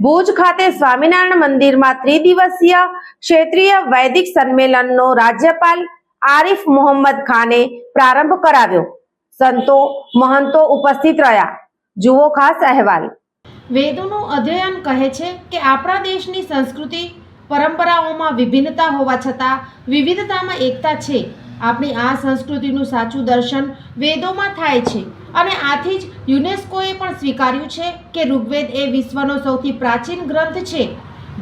ભુજ ખાતે સ્વામિનારાયણ મંદિરમાં ત્રિદિવસીય ક્ષેત્રીય વૈદિક સંમેલનનો રાજ્યપાલ આરિફ મોહમ્મદ ખાને પ્રારંભ કરાવ્યો. સંતો, મહંતો ઉપસ્થિત રહ્યા. જુઓ ખાસ અહેવાલ. વેદોનું અધ્યયન કહે છે કે આપણા દેશની સંસ્કૃતિ, પરંપરાઓમાં વિભિન્નતા હોવા છતાં વિવિધતામાં એકતા છે. આપણી આ સંસ્કૃતિનું સાચું દર્શન વેદોમાં થાય છે. અને આથી જ યુનેસ્કોએ પણ સ્વીકાર્યું છે કે ઋગ્વેદ એ વિશ્વનો સૌથી પ્રાચીન ગ્રંથ છે.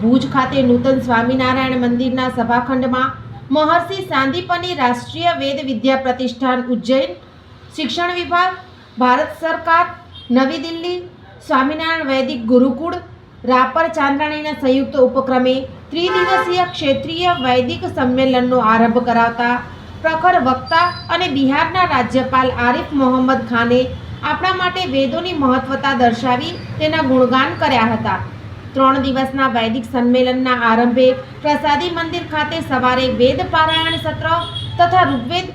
ભુજ ખાતે નૂતન સ્વામિનારાયણ મંદિરના સભાખંડમાં મહર્ષિ સાંદીપની રાષ્ટ્રીય વેદ વિદ્યા પ્રતિષ્ઠાન ઉજ્જૈન, શિક્ષણ વિભાગ, ભારત સરકાર, નવી દિલ્હી, સ્વામિનારાયણ વૈદિક ગુરુકુળ, રાપર ચાંદ્રાણીના સંયુક્ત ઉપક્રમે ત્રિદિવસીય ક્ષેત્રીય વૈદિક સંમેલનનો આરંભ કરાવતા પ્રખર વક્તા અને બિહારના રાજ્યપાલ આરિફ મોહમ્મદ ખાને આપણા માટે વેદોની મહત્વતા દર્શાવી તેના ગુણગાન કર્યા હતા. ત્રણ દિવસના વૈદિક સંમેલનના આરંભે પ્રસાદી મંદિર ખાતે સવારે વેદ પારાયણ સત્ર તથા ઋગ્વેદ,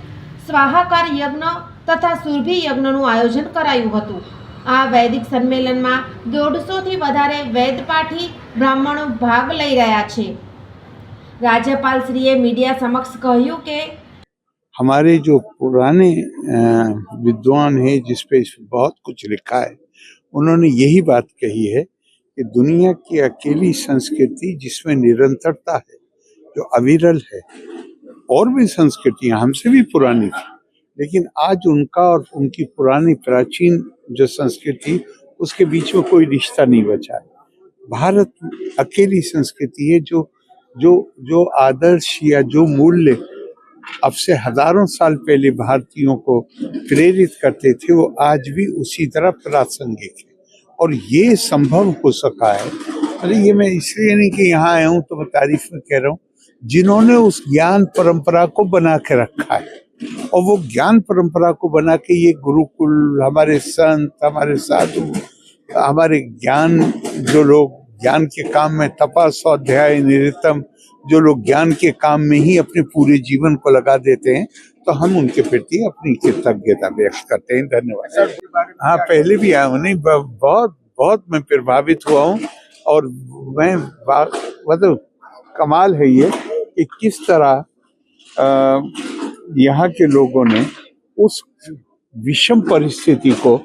સ્વાહાકાર યજ્ઞ તથા સુરભી યજ્ઞનું આયોજન કરાયું હતું. આ વૈદિક સંમેલનમાં દોઢસોથી વધારે વેદપાઠી બ્રાહ્મણો ભાગ લઈ રહ્યા છે. રાજ્યપાલશ્રીએ મીડિયા સમક્ષ કહ્યું કે हमारे जो पुराने विद्वान हैं जिस पे इस- बहुत कुछ लिखा है, उन्होंने यही बात कही है कि दुनिया की अकेली संस्कृति जिसमें निरंतरता है, जो अविरल है, और भी संस्कृतियाँ हमसे भी पुरानी थी, लेकिन आज उनका और उनकी पुरानी प्राचीन जो संस्कृति, उसके बीच में कोई रिश्ता नहीं बचा है। भारत अकेली संस्कृति है जो जो जो आदर्श या जो मूल्य अब से हज़ारों साल पहले भारतीयों को प्रेरित करते थे, वो आज भी उसी तरह प्रासंगिक है। और ये संभव हो सका है। अरे, ये मैं इसलिए नहीं कि यहाँ आया हूँ तो मैं तारीफ़ में कह रहा हूँ। जिन्होंने उस ज्ञान परंपरा को बना के रखा है, और वो ज्ञान परंपरा को बना के ये गुरुकुल, हमारे संत, हमारे साधु, हमारे ज्ञान, जो लोग ज्ञान के काम में तपा स्वाध्याय, निरतम जो लोग ज्ञान के काम में ही अपने पूरे जीवन को लगा देते हैं तो हम उनके प्रति अपनी कृतज्ञता व्यक्त करते हैं। धन्यवाद। हाँ पहले भी आया हूँ। नहीं बहुत बहुत मैं प्रभावित हुआ हूँ और मैं मतलब कमाल है ये कि किस तरह यहाँ के लोगों ने उस विषम परिस्थिति को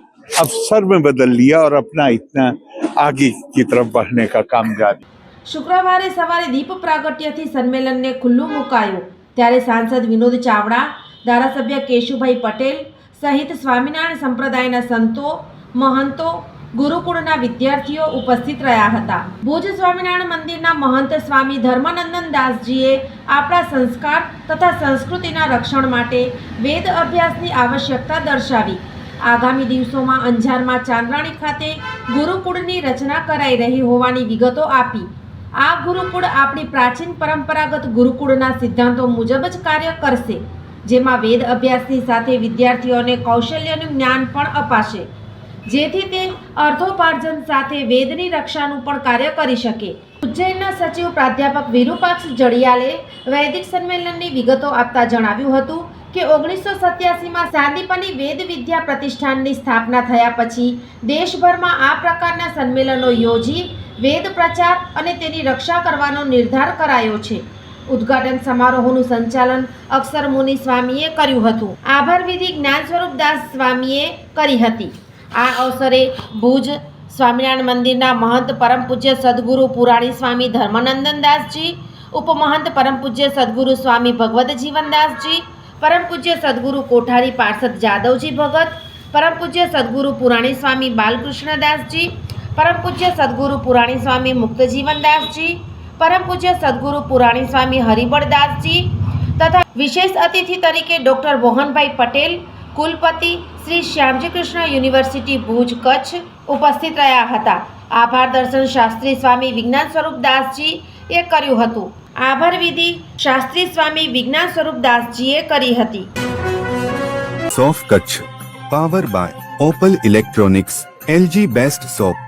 अवसर में बदल लिया और अपना इतना आगे की तरफ़ बढ़ने का काम जारी શુક્રવારે સવારે દીપ પ્રાગટ્યથી સંમેલનને ખુલ્લું મુકાયું. ત્યારે સાંસદ વિનોદ ચાવડા, ધારાસભ્ય કેશુભાઈ પટેલ સહિત સ્વામિનારાયણ સંપ્રદાયના સંતો, મહંતો, ગુરુકુળના વિદ્યાર્થીઓ ઉપસ્થિત રહ્યા હતા. ભુજ સ્વામિનારાયણ મંદિરના મહંત સ્વામી ધર્માનંદન દાસજીએ આપણા સંસ્કાર તથા સંસ્કૃતિના રક્ષણ માટે વેદ અભ્યાસની આવશ્યકતા દર્શાવી. આગામી દિવસોમાં અંજારમાં ચાંદ્રાણી ખાતે ગુરુકુળની રચના કરાઈ રહી હોવાની વિગતો આપી. આ ગુરુકુળ આપણી પ્રાચીન પરંપરાગત ગુરુકુળના સિદ્ધાંતો મુજબ જ કાર્ય કરશે, જેમાં વેદ અભ્યાસની સાથે વિદ્યાર્થીઓને કૌશલ્યનું જ્ઞાન પણ અપાશે, જેથી તે અર્થોપાર્જન સાથે વેદની રક્ષાનું પણ કાર્ય કરી શકે. ઉજ્જૈનના સચિવ પ્રાધ્યાપક વિરૂપાક્ષ જડિયાલે વૈદિક સંમેલનની વિગતો આપતા જણાવ્યું હતું કે ઓગણીસો સત્યાસીમાં સાંદીપની વેદ વિદ્યા પ્રતિષ્ઠાનની સ્થાપના થયા પછી દેશભરમાં આ પ્રકારના સંમેલનો યોજી વેદ પ્રચાર અને તેની રક્ષા કરવાનો નિર્ધાર કરાયો છે. ઉદ્ઘાટન સમારોહનું સંચાલન અક્ષર મુનિ સ્વામીએ કર્યું હતું. આભાર વિધિ જ્ઞાન સ્વરૂપ દાસ સ્વામીએ કરી હતી. આ અવસરે ભુજ સ્વામિનારાયણ મંદિરના મહંત પરમ પૂજ્ય સદગુરુ પુરાણી સ્વામી ધર્માનંદન દાસજી, ઉપમહંત પરમ પૂજ્ય સદગુરુ સ્વામી ભગવત જીવનદાસજી પરમ પૂજ્ય સદગુરુ કોઠારી પાર્ષદ જાદવજી ભગત, પરમ પૂજ્ય સદગુરુ પુરાણી સ્વામી બાલકૃષ્ણદાસજી પરમ પૂજ્ય સદગુરુ પુરાણી સ્વામી મુક્તજીવનદાસજી, પરમ પૂજ્ય સદગુરુ પુરાણી સ્વામી હરિબળદાસજી તથા વિશેષ અતિથિ તરીકે ડૉક્ટર મોહનભાઈ પટેલ, કુલપતિ શ્રી શ્યામજી કૃષ્ણ યુનિવર્સિટી ભુજ, કચ્છ ઉપસ્થિત રહ્યા હતા. આભાર દર્શન શાસ્ત્રી સ્વામી વિજ્ઞાન સ્વરૂપ દાસજી એ કર્યું હતું. આભાર વિધિ શાસ્ત્રી સ્વામી વિજ્ઞાન સ્વરૂપ દાસજીએ કરી હતી. સોફ Kutch, power by Opal electronics, LG best shop